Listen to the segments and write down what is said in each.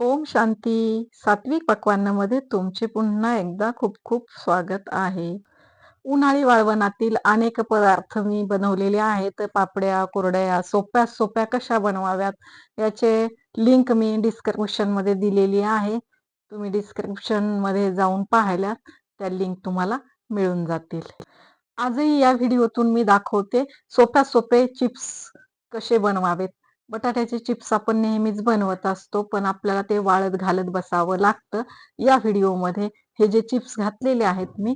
ओम शांती. सात्विक पक्वान्नामध्ये तुमचे पुन्हा एकदा खूप खूप स्वागत आहे. उन्हाळी वाळवणातील अनेक पदार्थ मी बनवलेले आहेत. पापड्या कोरड्या सोप्या सोप्या कशा बनवाव्यात याचे लिंक मी डिस्क्रिप्शनमध्ये दिलेली आहे. तुम्ही डिस्क्रिप्शनमध्ये जाऊन पाहायला त्या लिंक तुम्हाला मिळून जातील. आजही या व्हिडिओतून मी दाखवते सोप्या सोपे चिप्स कसे बनवावेत. बटाट्याचे चिप्स आपण नेहमीच बनवत असतो पण आपल्याला ते वाळत घालत बसावं लागतं. या व्हिडिओमध्ये हे जे चिप्स घातलेले आहेत मी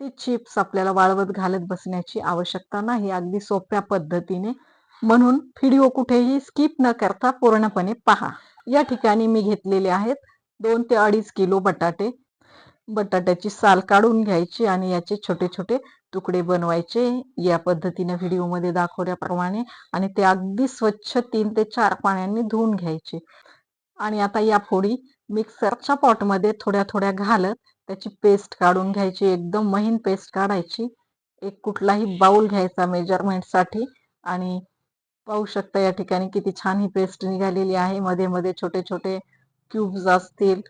ते चिप्स आपल्याला वाळवत घालत बसण्याची आवश्यकता नाही. अगदी सोप्या पद्धतीने. म्हणून व्हिडिओ कुठेही स्किप न करता पूर्णपणे पहा. या ठिकाणी मी घेतलेले आहेत दोन ते अडीच किलो बटाटे. बटाट्याची साल काढून घ्यायची आणि याचे छोटे छोटे तुकडे बनवायचे या पद्धतीने व्हिडिओमध्ये दाखवल्याप्रमाणे आणि ते अगदी स्वच्छ तीन ते चार पाण्याने धुवून घ्यायचे. आणि आता या फोडी मिक्सरच्या पॉटमध्ये थोड्या थोड्या घालत त्याची पेस्ट काढून घ्यायची एकदम महीन पेस्ट काढायची. एक कुठलाही बाउल घ्यायचा मेजरमेंटसाठी आणि पाहू शकता या ठिकाणी किती छान ही पेस्ट निघालेली आहे. मध्ये मध्ये छोटे छोटे क्यूब्स असतील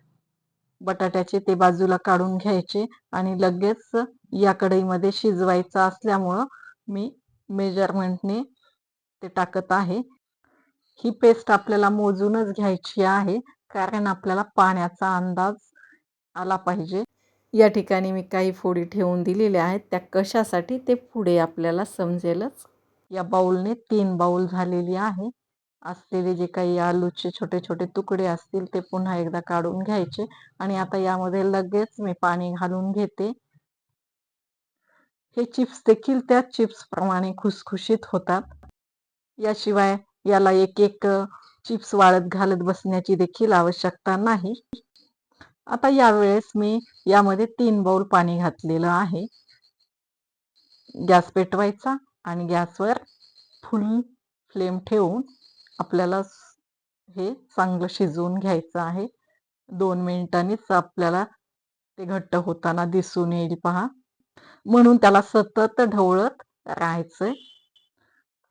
बटाट्याचे ते बाजूला काढून घ्यायचे आणि लगेच या कढईमध्ये शिजवायचं असल्यामुळं मी मेजरमेंटने ते टाकत आहे. ही पेस्ट आपल्याला मोजूनच घ्यायची आहे कारण आपल्याला पाण्याचा अंदाज आला पाहिजे. या ठिकाणी मी काही फोडी ठेवून दिलेल्या आहेत त्या कशासाठी ते पुढे आपल्याला समजेलच. या बाऊलने तीन बाऊल झालेली आहे. असलेले जे काही आलूचे छोटे छोटे तुकडे असतील ते पुन्हा एकदा काढून घ्यायचे आणि आता यामध्ये लगेच मी पाणी घालून घेते. हे चिप्स देखील त्या चिप्स प्रमाणे खुसखुशीत होतात. याशिवाय याला एक एक चिप्स वाळत घालत बसण्याची देखील आवश्यकता नाही. आता यावेळेस मी यामध्ये तीन बाउल पाणी घातलेलं आहे. गॅस पेटवायचा आणि गॅसवर फुल फ्लेम ठेवून आपल्याला हे चांगलं शिजवून घ्यायचं आहे. दोन मिनिटांनीच आपल्याला ते घट्ट होताना दिसून येईल पहा. म्हणून त्याला सतत ढवळत राहायचंय.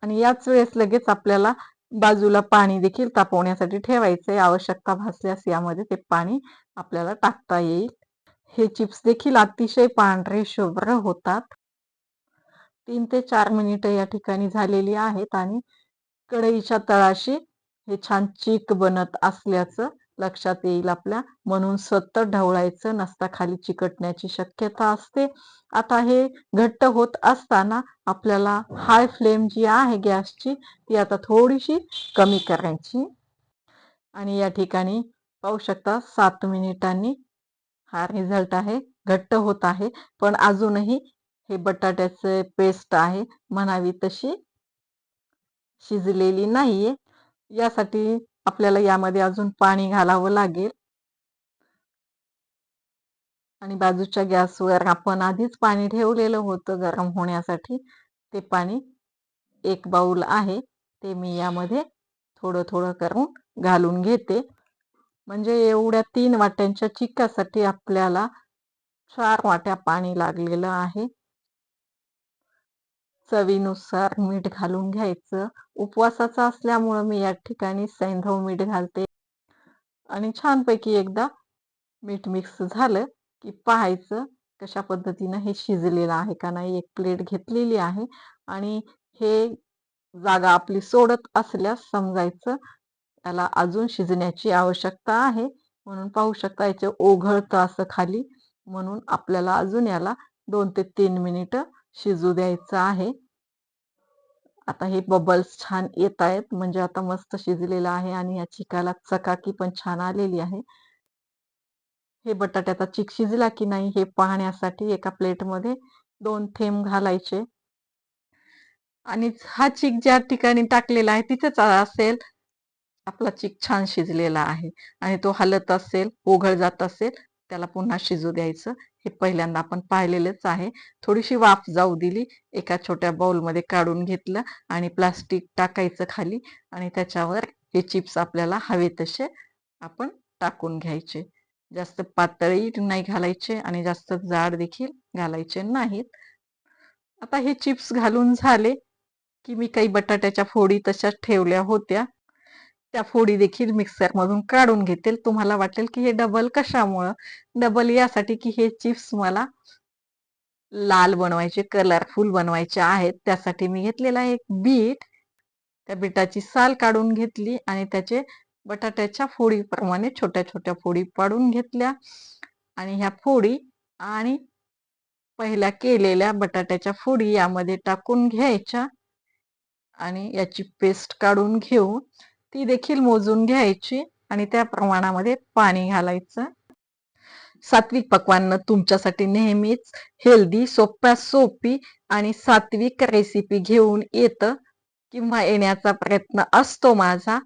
आणि याच वेळेस लगेच आपल्याला बाजूला पाणी देखील तापवण्यासाठी ठेवायचंय. आवश्यकता भासल्यास यामध्ये ते पाणी आपल्याला टाकता येईल. हे चिप्स देखील अतिशय पांढरे शुभ्र होतात. तीन ते चार मिनिटं या ठिकाणी झालेली आहेत आणि कढईच्या तळाशी हे छान चीक बनत असल्याचं लक्षात येईल आपल्या. म्हणून सतत ढवळायचं नसता खाली चिकटण्याची शक्यता असते. आता हे घट्ट होत असताना आपल्याला हाय फ्लेम जी आहे गॅसची ती आता थोडीशी कमी करायची. आणि या ठिकाणी पाहू शकता सात मिनिटांनी हा रिझल्ट आहे घट्ट होत आहे. पण अजूनही हे बटाट्याचे पेस्ट आहे म्हणावी तशी शिजलेली नाहीये. यासाठी आपल्याला यामध्ये अजून पाणी घालावं लागेल. आणि बाजूच्या गॅसवर आपण आधीच पाणी ठेवलेलं होतं गरम होण्यासाठी. ते पाणी एक बाऊल आहे. ते मी यामध्ये थोडं थोडं करून घालून घेते. म्हणजे एवढ्या तीन वाट्यांच्या चिक्कासाठी आपल्याला चार वाट्या पाणी लागलेलं आहे. चवीनुसार मीठ घालून घ्यायचं. उपवासाचं असल्यामुळं मी या ठिकाणी सैंधव मीठ घालते. आणि छानपैकी एकदा मीठ मिक्स झालं की पाहायचं कशा पद्धतीनं हे शिजलेलं आहे का नाही एक प्लेट घेतलेली आहे. आणि हे जागा आपली सोडत असल्यास समजायचं त्याला अजून शिजण्याची आवश्यकता आहे. म्हणून पाहू शकता याचे ओघळतं असं खाली. म्हणून आपल्याला अजून याला दोन ते तीन मिनिटं शिजू द्यायचं आहे. आता हे बबल्स छान येत आहेत. म्हणजे आता मस्त शिजलेलं आहे आणि या चिकाला चकाकी पण छान आलेली आहे. हे बटाट्याचा चिक शिजला की नाही हे पाहण्यासाठी एका प्लेटमध्ये दोन थेंब घालायचे. आणि हा चिक ज्या ठिकाणी टाकलेला आहे तिथेच असेल. आपला चिक छान शिजलेला आहे. आणि तो हलत असेल ओघळ जात असेल त्याला पुन्हा शिजू द्यायचं. हे पहिल्यांदा आपण पाहिलेलंच आहे. थोडीशी वाफ जाऊ दिली. एका छोट्या बाउलमध्ये काढून घेतलं आणि प्लास्टिक टाकायचं खाली आणि त्याच्यावर हे चिप्स आपल्याला हवे तसे आपण टाकून घ्यायचे. जास्त पातळी नाही घालायचे आणि जास्त जाड देखील घालायचे नाहीत. आता हे चिप्स घालून झाले की मी काही बटाट्याच्या फोडी तशाच ठेवल्या होत्या. त्या फोडी देखील मिक्सरमधून काढून घेतील. तुम्हाला वाटेल की हे डबल कशामुळं? डबल यासाठी की हे चिप्स मला लाल बनवायचे कलरफुल बनवायचे आहेत. त्यासाठी मी घेतलेला एक बीट त्या बीटाची साल काढून घेतली आणि त्याचे बटाट्याच्या फोडीप्रमाणे छोट्या छोट्या फोडी पाडून घेतल्या. आणि ह्या फोडी आणि पहिल्या केलेल्या बटाट्याच्या फोडी यामध्ये टाकून घ्यायच्या. आणि याची पेस्ट काढून घेऊन ती देखील मोजून घ्यायची आणि त्या प्रमाणामध्ये पाणी घालायचं. सात्विक पक्वान्न तुमच्यासाठी नेहमीच हेल्दी सोप्या सोपी आणि सात्विक रेसिपी घेऊन येतं किंवा येण्याचा प्रयत्न असतो माझा.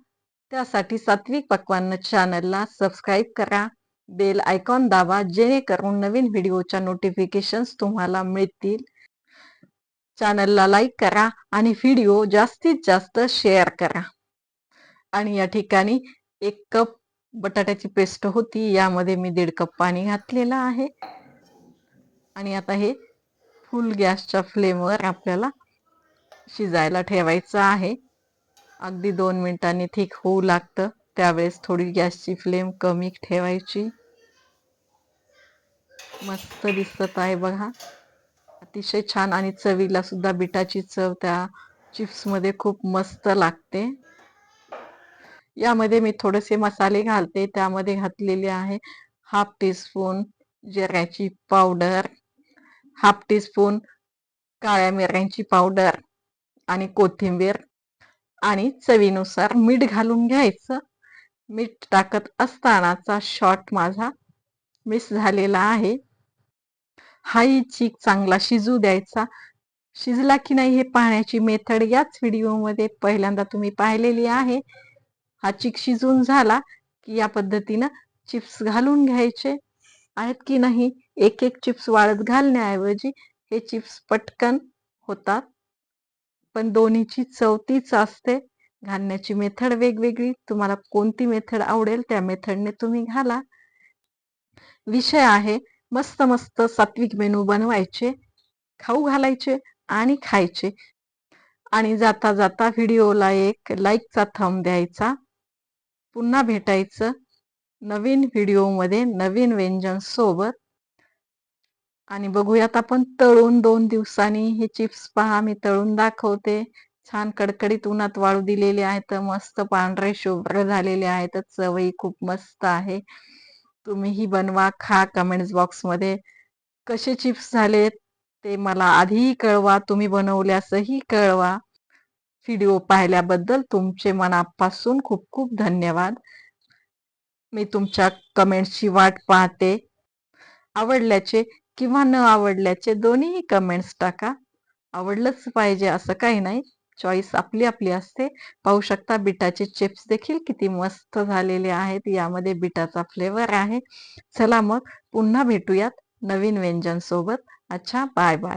त्यासाठी सात्विक पक्वान्न चॅनलला सबस्क्राईब करा. बेल आयकॉन दाबा जेणेकरून नवीन व्हिडिओच्या नोटिफिकेशन्स तुम्हाला मिळतील. चॅनलला लाईक करा आणि व्हिडिओ जास्तीत जास्त शेअर करा. आणि या ठिकाणी एक कप बटाट्याची पेस्ट होती. यामध्ये मी दीड कप पाणी घातलेलं आहे. आणि आता हे फुल गॅसच्या फ्लेमवर आपल्याला शिजायला ठेवायचं आहे. अगदी दोन मिनिटांनी ठीक होऊ लागतं. त्यावेळेस थोडी गॅसची फ्लेम कमी ठेवायची. मस्त दिसत आहे बघा. अतिशय छान आणि चवीला सुद्धा बिटाची चव त्या चिप्समध्ये खूप मस्त लागते. यामध्ये मी थोडेसे मसाले घालते. त्यामध्ये घातलेले आहे हाफ टीस्पून जिऱ्याची पावडर हाफ टीस्पून काळ्या मिऱ्यांची पावडर आणि कोथिंबीर आणि चवीनुसार मीठ घालून घ्यायचं. मीठ टाकत असतानाचा शॉट माझा मिस झालेला आहे. हाही चीक चांगला शिजू द्यायचा. शिजला की नाही हे पाहण्याची मेथड याच व्हिडिओमध्ये पहिल्यांदा तुम्ही पाहिलेली आहे. हा चिक शिजून झाला की या पद्धतीनं चिप्स घालून घ्यायचे आहेत की नाही एक एक चिप्स वाळत घालण्याऐवजी हे चिप्स पटकन होतात. पण दोन्हीची चवतीच असते. घालण्याची मेथड वेगवेगळी. तुम्हाला कोणती मेथड आवडेल त्या मेथडने तुम्ही घाला. विषय आहे मस्त मस्त सात्विक मेनू बनवायचे खाऊ घालायचे आणि खायचे. आणि जाता जाता व्हिडिओला एक लाईकचा थंब द्यायचा. पुन्हा भेटायचं नवीन व्हिडिओमध्ये नवीन व्यंजनसोबत आणि बघूयात आपण तळून दोन दिवसांनी हे चिप्स पहा मी तळून दाखवते. छान कडकडीत उन्हात वाळू दिलेले आहेत मस्त पांढरे शुभ्र झालेले आहेत चवही खूप मस्त आहे. तुम्हीही बनवा खा कमेंट्स बॉक्समध्ये कसे चिप्स झालेत ते मला आधीही कळवा तुम्ही बनवल्यासही कळवा. व्हिडिओ पाहिल्याबद्दल तुमचे मनापासून खूप खूप धन्यवाद. मी तुमच्या कमेंट्सची वाट पाहते. आवडल्याचे किंवा न आवडल्याचे दोन्हीही कमेंट्स टाका. आवडलंच पाहिजे असं काही नाही. चॉईस आपली आपली असते. पाहू शकता बिटाचे चिप्स देखील किती मस्त झालेले आहेत. यामध्ये बिटाचा फ्लेवर आहे. चला मग पुन्हा भेटूयात नवीन व्यंजन सोबत अच्छा बाय बाय.